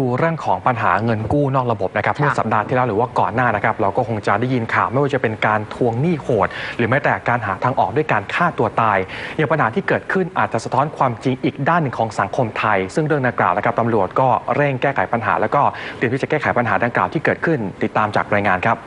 ดูเรื่องของปัญหาเงินกู้นอกระบบนะครับค่ะเมื่อสัปดาห์ที่แล้วหรือว่าก่อนหน้านะครับ เราก็คงจะได้ยินข่าวไม่ว่าจะเป็นการทวงหนี้โหด หรือแม้แต่การหาทางออกด้วยการฆ่าตัวตายอย่างปัญหาที่เกิดขึ้นอาจจะสะท้อนความจริงอีกด้านหนึ่งของสังคมไทย ซึ่งเรื่องดังกล่าวนะครับตำรวจก็เร่งแก้ไขปัญหา แล้วก็เตรียมที่จะแก้ไขปัญหาดังกล่าวที่เกิดขึ้น ติดตามจากรายงานครับ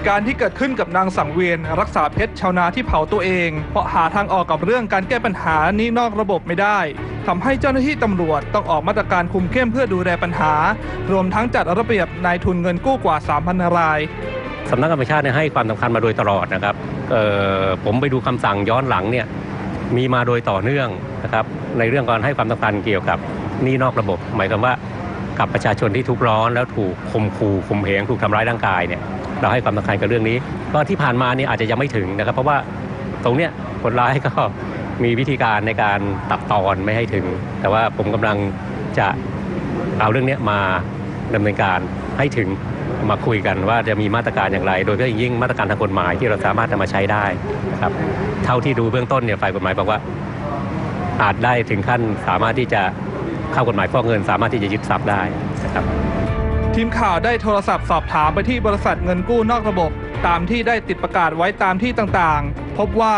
ตุการณ์ที่เกิดขึ้นกับนางสังเวียนรักษาเพชรชาวนาที่เผาตัวเอง เพราะหาทางออกกับเรื่องการแก้ปัญหานี้นอกระบบไม่ได้ทำให้เจ้าหน้าที่ตำรวจต้องออกมาตรการคุมเข้มเพื่อดูแลปัญหา รวมทั้งจัดระเบียบนายทุนเงินกู้กว่า 3,000 รายสำนักงานตำรวจแห่งชาเนี่ยให้ความสำคัญมาโดยตลอดนะครับผมไปดูคำสั่งย้อนหลังเนี่ยมีมาโดยต่อเนื่องนะครับในเรื่องการให้ความสำคัญเกี่ยวกับนี้นอกระบบ หมายความว่ากับประชาชนที่ทุกร้อนแล้วถูกข่มขู่ข่มเหงถูกทำร้ายร่างกายเนี่ย เราให้ความสำคัญกับเรื่องนี้ ก็ที่ผ่านมาเนี่ยอาจจะยังไม่ถึงนะครับ เพราะว่าตรงเนี้ยคนร้ายก็มีวิธีการในการตัดตอนไม่ให้ถึง แต่ว่าผมกำลังจะเอาเรื่องเนี้ยมาดำเนินการให้ถึงมาคุยกันว่าจะมีมาตรการอย่างไร โดยเฉพาะอย่างยิ่งมาตรการทางกฎหมายที่เราสามารถนำมาใช้ได้นะครับเท่าที่ดูเบื้องต้นเนี่ยฝ่ายกฎหมายบอกว่า อาจได้ถึงขั้นสามารถที่จะเข้ากฎหมายฟอกเงิน สามารถที่จะยึดทรัพย์ได้นะครับ ทีมข่าวได้โทรศัพท์สอบถามไปที่บริษัทเงินกู้นอกระบบ ตามที่ได้ติดประกาศไว้ตามที่ต่างๆ พบว่า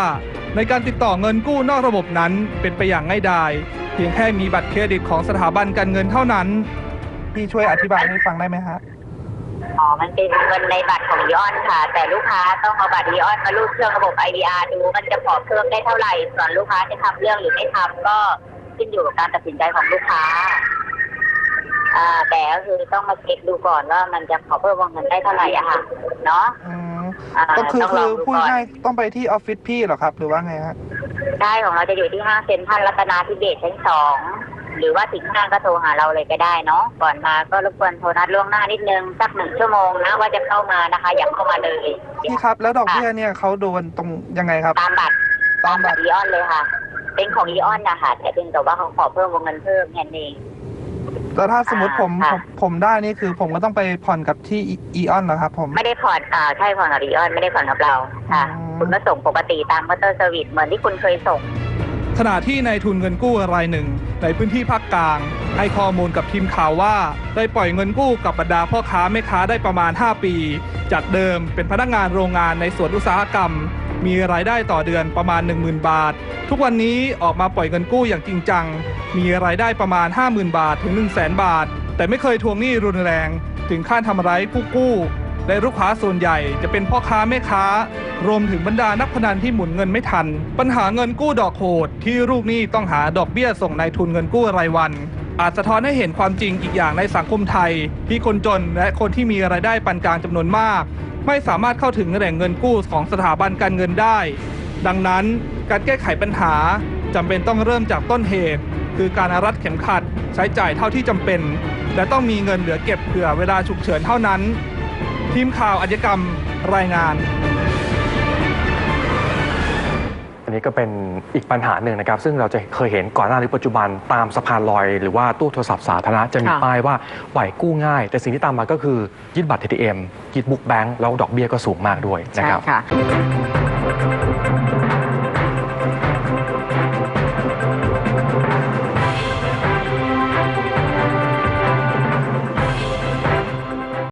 ในการติดต่อเงินกู้นอกระบบนั้นเป็นไปอย่างง่ายดายเพียงแค่มีบัตรเครดิตของสถาบันการเงินเท่านั้น พี่ช่วยอธิบายให้ฟังได้ไหมฮะอ๋อ มันเป็นเงินในบัตรของอีออนค่ะ แต่ลูกค้าต้องเอาบัตรอีออนมารูดเครื่องระบบ IVR ดูมันจะขอเพิ่มได้เท่าไหร่ ส่วนลูกค้าจะทำเรื่องหรือไม่ทำก็ขึ้นอยู่กับการตัดสินใจของลูกค้า อ่าแต่ก็คือต้องมาเช็คดูก่อนว่ามันจะขอเพิ่มวงเงินได้เท่าไหร่อะค่ะ เนาะอืมอ่าก็คือต้องลคือองดูพูดก่อนง่ายๆต้องไปที่ออฟฟิศพี่เหรอครับ หรือว่าไงฮะใช่ของเราจะอยู่ที่ห้างเซ็นทรัลรัตนาธิเบศชั้นสองหรือว่าถึงห้างก็โทรหาเราเลยก็ได้เนาะก่อนมาก็รบกวนโทรนัดล่วงหน้านิดนึงสักหนึ่งชั่วโมงนะว่าจะเข้ามานะคะ อยากเข้ามาเลย พี่ครับ แล้วดอกเบี้ยเนี่ยเขาโดนตรงยังไงครับ ตามบัตรตามบัตร อีออนเลยค่ะ เป็นของอีออนนะคะแต่เป็นแต่ว่าเขาขอเพิ่มวงเงินเพิ่มแค่นั้นเอง แล้วถ้าสมมติผมค่ะผมผมได้นี่คือผมก็ต้องไปผ่อนกับที่อีออนเหรอครับผม ไม่ได้ผ่อนอ่าใช่ผ่อนกับอีออนไม่ได้ผ่อนกับเราค่ะ อืม คุณก็ส่งปกติตามมอเตอร์เซอร์วิสเหมือนที่คุณเคยส่ง ขณะที่นายทุนเงินกู้รายหนึ่ง ในพื้นที่ภาคกลาง ให้ข้อมูลกับทีมข่าวว่า ได้ปล่อยเงินกู้กับบรรดาพ่อค้าแม่ค้าได้ประมาณ 5 ปี จากเดิมเป็นพนักงานโรงงานในสวนอุตสาหกรรม มีรายได้ต่อเดือนประมาณ 10,000 บาท ทุกวันนี้ออกมาปล่อยเงินกู้อย่างจริงจัง มีรายได้ประมาณ 50,000 บาทถึง 1 0 0 0 0แบาท แต่ไม่เคยทวงหนี้รุนแรง ถึงขั้นทำร้ายผู้กู้และลูกค้าส่วนใหญ่จะเป็นพ่อค้าแม่ค้า รวมถึงบรรดานักพนันที่หมุนเงินไม่ทัน ปัญหาเงินกู้ดอกโหดที่ลูกหนี้ต้องหาดอกเบี้ยส่งนายทุนเงินกู้รายวัน อาจสะท้อนให้เห็นความจริงอีกอย่างในสังคมไทย ที่คนจนและคนที่มีรายได้ปานกลางจำนวนมาก ไม่สามารถเข้าถึงแหล่งเงินกู้ของสถาบันการเงินได้ ดังนั้นการแก้ไขปัญหาจำเป็นต้องเริ่มจากต้นเหตุ คือการรัดเข็มขัดใช้จ่ายเท่าที่จำเป็น และต้องมีเงินเหลือเก็บเผื่อเวลาฉุกเฉินเท่านั้น ทีมข่าวอาชญกรรมรายงาน นนี้ก็เป็นอีกปัญหาหนึ่งนะครับ ซึ่งเราจะเคยเห็นก่อนหน้าหรือปัจจุบันตามสะพานลอย หรือว่าตู้โทรศัพท์สาธารณะจะมีค่ะป้ายว่าปล่อยกู้ง่าย แต่สิ่งที่ตามมาก็คือยึดบัตร ATM ยึดบุ๊กแบงค์แล้วดอกเบี้ยก็สูงมากด้วยนะใช่ครับค่ะ